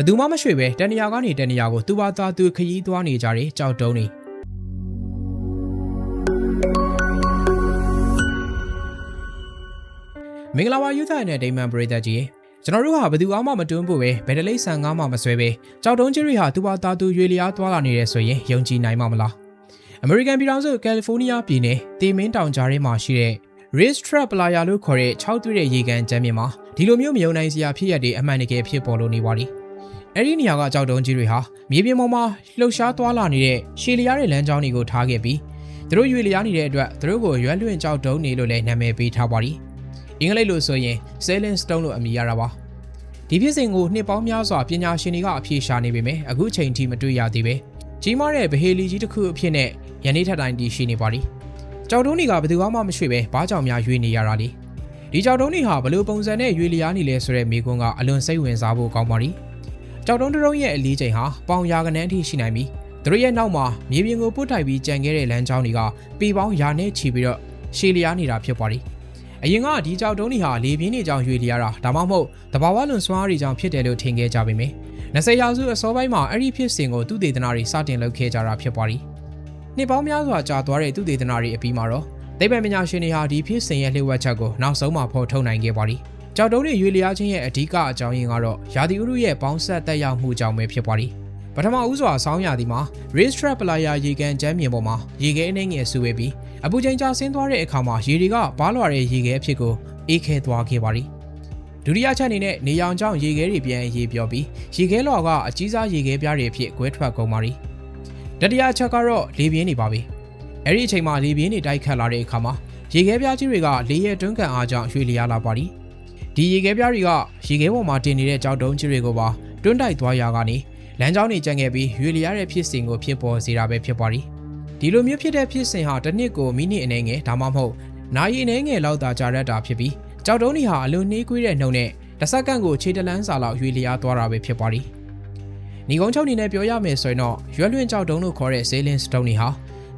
ဘသူမှမရွှေ့ပဲတနေရာကနေတနေရာကိုသူဘာသာသူခရီးသွားနေကြတယ်ကြောက်တုံးနေမင်္ဂလာပါယူသားနဲ့ဒိမန်ပရိသတ်ကြီးရေကျွန်တော်တို့ဟာဘသူမှမတွန်းဖို့ပဲဘယ်တလိမ့်ဆန်ကားမှမဆွဲပဲကြောက်တုံးကြီးတွေဟာသူဘာသာသူရွေလျားသွားလာနေတယ်ဆိုရင်ယုံကြည်နိုင်မှာမလားအမေရိကန်ပြည်ထောင်စုကယ်လီဖိုးနီးယားပြည်နယ်တေမင်းတောင်ကြားထဲမှာရှိတဲ့ Race Trap Playa လို့ခေါ်တဲ့6သွေးတဲ့ရေကန်ကျမ်းမြေမှာဒီလိုမျိုးမယုံနိုင်စရာဖြစ်ရတဲ့အမှန်တကယ်ဖြစ်ပေါ်လို့နေပါသည်။ အဲ့ဒီနေရာကကြောက်တုံးကြီးတွေဟာမြေပြင်ပေါ်မှာလှုပ်ရှားသွားလာနေတဲ့ရှည်လျားတဲ့လမ်းကြောင်းတွေကိုထားခဲ့ပြီးသူတို့ရွေလျားနေတဲ့အတွက်သူတို့ကိုရွက်လွင့်ကြောက်တုံးနေလို့လည်းနာမည်ပေးထားပါသည်။အင်္ဂလိပ်လိုဆိုရင် Sailing Stone လို့အမည်ရတာပါ။ဒီဖြစ်စဉ်ကိုနှစ်ပေါင်းများစွာပညာရှင်တွေကအဖြေရှာနေပေမဲ့အခုချိန်ထိမတွေ့ရသေးပဲ။ကြီးမားတဲ့ဗဟေလီကြီးတစ်ခုအဖြစ်နဲ့ယနေ့ထက်တိုင်းတည်ရှိနေပါသည်။ကြောက်တုံးတွေကဘယ်သူမှမရွှေ့ပဲဘာကြောင့်များရွေးနေရတာလဲဒီကြောက်တုံးတွေဟာဘယ်လိုပုံစံနဲ့ရွေးလျားနေလဲဆိုတဲ့မိကွန်းကအလွန်စိတ်ဝင်စားဖို့ကောင်းပါလိ ကြောက်တုံးတစ်လုံးရဲ့အလေးချိန်ဟာပေါင်ရာကနန်းအထိရှိနိုင်ပြီးသူတို့ရဲ့နောက်မှာမြေပြင်ကိုပုတ်ထိုက်ပြီးကြံခဲ့တဲ့လမ်းကြောင်းတွေကပေပေါင်းရာနဲ့ချီပြီးတော့ရှည်လျားနေတာဖြစ်ပါလိအရင်ကဒီကြောက်တုံးတွေဟာလေပြင်းတွေကြောင့်ရွေလျားတာဒါမှမဟုတ်တဘာဝလွန်စွမ်းအားတွေကြောင့်ဖြစ်တယ်လို့ထင်ခဲ့ကြပေမယ့်20ရာစုအစောပိုင်းမှာအဲ့ဒီဖြစ်စဉ်ကိုသူတေသနာတွေစတင်လုပ်ခဲ့ကြတာဖြစ်ပါလိနှစ်ပေါင်းများစွာကြာသွားတဲ့သူတေသနာတွေအပြီးမှာတော့သိပ္ပံပညာရှင်တွေဟာဒီဖြစ်စဉ်ရဲ့လျှို့ဝှက်ချက်ကိုနောက်ဆုံးမှဖော်ထုတ်နိုင်ခဲ့ပါသည်။ ကြောက်တုံးတွေရွေလျားခြင်းရဲ့အဓိကအကြောင်းရင်းကတော့ရာသီဥတုရဲ့ပေါင်းဆက်တက်ရောက်မှုကြောင့်ပဲဖြစ်ပါသည်။ပထမဦးစွာဆောင်းရာသီမှာ Race Trap Playa ရေကန်ကျမ်းမြေပေါ်မှာရေခဲအနေငယ်ဆူဝေးပြီးအပူချိန်ကျဆင်းသွားတဲ့အခါမှာရေတွေကဘားလွှာတဲ့ရေခဲအဖြစ်ကိုအေးခဲသွားခဲ့ပါသည်။ဒုတိယချက်အနေနဲ့နေရောင်ကြောင့်ရေခဲတွေပြန်ရေပြောပြီးရေခဲလွှာကအကြီးစားရေခဲပြားတွေအဖြစ်ကွဲထွက်ကုန်ပါသည်။တတိယအချက်ကတော့လေပြင်းနေပါပြီ။အဲ့ဒီအချိန်မှာလေပြင်းနေတိုက်ခတ်လာတဲ့အခါမှာရေခဲပြားကြီးတွေကလေရဲ့တွန်းကန်အားကြောင့်ရွှေ့လျားလာပါသည်။ ဒီရေခဲပြားတွေကရေခဲပေါ်မှာတင်နေတဲ့ကြောက်တုံးကြီးတွေကိုပါတွန်းတိုက်သွားရာကနေလမ်းကြောင်းတွေကျန်ခဲ့ပြီးရွှေ့လျားတဲ့ဖြစ်စဉ်ကိုဖြစ်ပေါ်စေတာပဲဖြစ်ပါသည်။ဒီလိုမျိုးဖြစ်တဲ့ဖြစ်စဉ်ဟာတစ်နှစ်ကိုမိနစ်အနည်းငယ်ဒါမှမဟုတ်နာရီအနည်းငယ်လောက်သာကြာရတာဖြစ်ပြီးကြောက်တုံးတွေဟာအလွန်နှေးကွေးတဲ့နှုံနဲ့တစ်စက္ကန့်ကိုခြေတလန်းစာလောက်ရွှေ့လျားသွားတာပဲဖြစ်ပါသည်။ညီကုန်းချုပ်အနေနဲ့ပြောရမယ်ဆိုရင်တော့ရွက်လွင့်ကြောက်တုံးလို့ခေါ်တဲ့ Sailing Stone တွေဟာ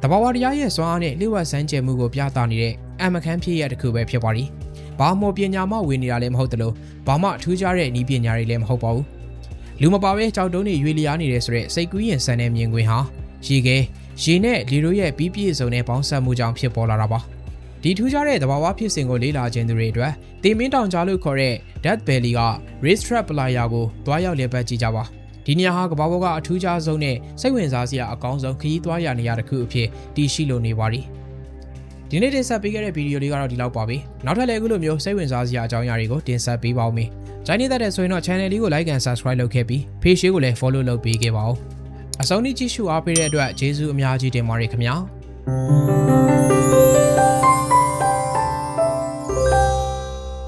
တဘာဝတရားရဲ့စွမ်းအားနဲ့လျှို့ဝှက်စမ်းကြယ်မှုကိုပြသနေတဲ့အမခန်းဖြစ်ရတစ်ခုပဲဖြစ်ပါလိ။ ဘာမှပညာမှဝင်နေတာလည်းမဟုတ်တလို့ဘာမှထူးခြားတဲ့ဤပညာတွေလည်းမဟုတ်ပါဘူး။လူမပါပဲကြောက်တုံးတွေရွေလျားနေတယ်ဆိုတဲ့စိတ်ကူးရင်ဆန်တဲ့မြင်ကွင်းဟာရေခဲရေနဲ့လေတို့ရဲ့ပြီးပြည့်စုံတဲ့ပေါင်းစပ်မှုကြောင့်ဖြစ်ပေါ်လာတာပါ။ဒီထူးခြားတဲ့သဘာဝဖြစ်စဉ်ကိုလေ့လာခြင်းသူတွေအတွက်တေမင်းတောင်ကြားလို့ခေါ်တဲ့ Death Valley က Race Trap Playa ကိုတွားရောက်လည်ပတ်ကြည့်ကြပါ။ဒီနေရာဟာကမ္ဘာပေါ်ကအထူးခြားဆုံးနဲ့စိတ်ဝင်စားစရာအကောင်းဆုံးခရီးသွားရနေရာတစ်ခုအဖြစ်တည်ရှိလို့နေပါသည်။ ဒီနေ့တင်ဆက်ပေးခဲ့တဲ့ဗီဒီယိုလေးကတော့ဒီလောက်ပါပဲ။နောက်ထပ်လည်းအခုလိုမျိုးစိတ်ဝင်စားစရာအကြောင်းအရာတွေကိုတင်ဆက်ပေးပါဦးမယ်။ဂျိုင်းနေတဲ့ဆိုရင်တော့ channel လေးကို like and subscribe လုပ်ခဲ့ပြီး page ကိုလည်း follow လုပ်ပေးခဲ့ပါဦး။အဆုံးထိကြည့်ရှုအားပေးတဲ့အတွက်ကျေးဇူးအများကြီးတင်ပါတယ်ခင်ဗျာ။